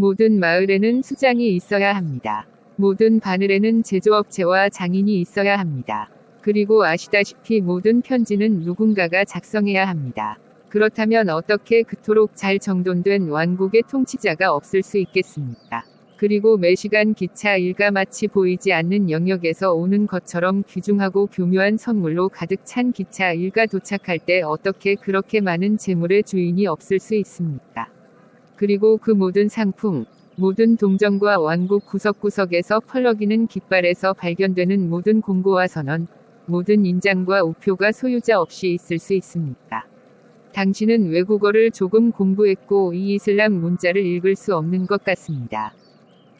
모든 마을에는 수장이 있어야 합니다. 모든 바늘에는 제조업체와 장인이 있어야 합니다. 그리고 아시다시피 모든 편지는 누군가가 작성해야 합니다. 그렇다면 어떻게 그토록 잘 정돈된 왕국의 통치자가 없을 수 있겠습니까? 그리고 매시간 기차 일가 마치 보이지 않는 영역에서 오는 것처럼 귀중하고 교묘한 선물로 가득 찬 기차 일가 도착할 때 어떻게 그렇게 많은 재물의 주인이 없을 수 있습니까? 그리고 그 모든 상품, 모든 동정과 왕국 구석구석에서 펄럭이는 깃발에서 발견되는 모든 공고와 선언, 모든 인장과 우표가 소유자 없이 있을 수 있습니까? 당신은 외국어를 조금 공부했고 이 이슬람 문자를 읽을 수 없는 것 같습니다.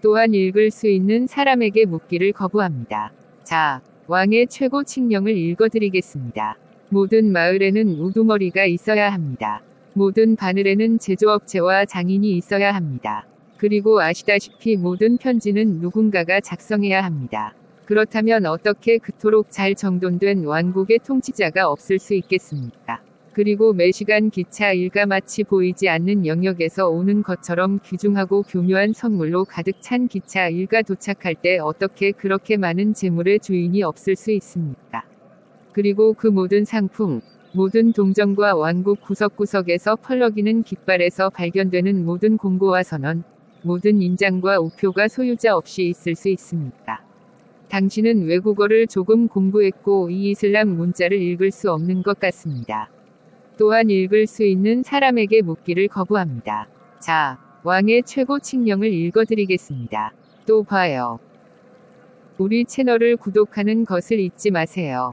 또한 읽을 수 있는 사람에게 묻기를 거부합니다. 자, 왕의 최고 칙령을 읽어드리겠습니다. 모든 마을에는 우두머리가 있어야 합니다. 모든 바늘에는 제조업체와 장인이 있어야 합니다. 그리고 아시다시피 모든 편지는 누군가가 작성해야 합니다. 그렇다면 어떻게 그토록 잘 정돈된 왕국의 통치자가 없을 수 있겠습니까? 그리고 매시간 기차 일가마치 보이지 않는 영역에서 오는 것처럼 귀중하고 교묘한 선물로 가득 찬 기차 일가 도착할 때 어떻게 그렇게 많은 재물의 주인이 없을 수 있습니까? 그리고 그 모든 상품, 모든 동정과 왕국 구석구석에서 펄럭이는 깃발에서 발견되는 모든 공고와 선언, 모든 인장과 우표가 소유자 없이 있을 수 있습니까? 당신은 외국어를 조금 공부했고 이 이슬람 문자를 읽을 수 없는 것 같습니다. 또한 읽을 수 있는 사람에게 묻기를 거부합니다. 자, 왕의 최고 칙령을 읽어드리겠습니다. 또 봐요. 우리 채널을 구독하는 것을 잊지 마세요.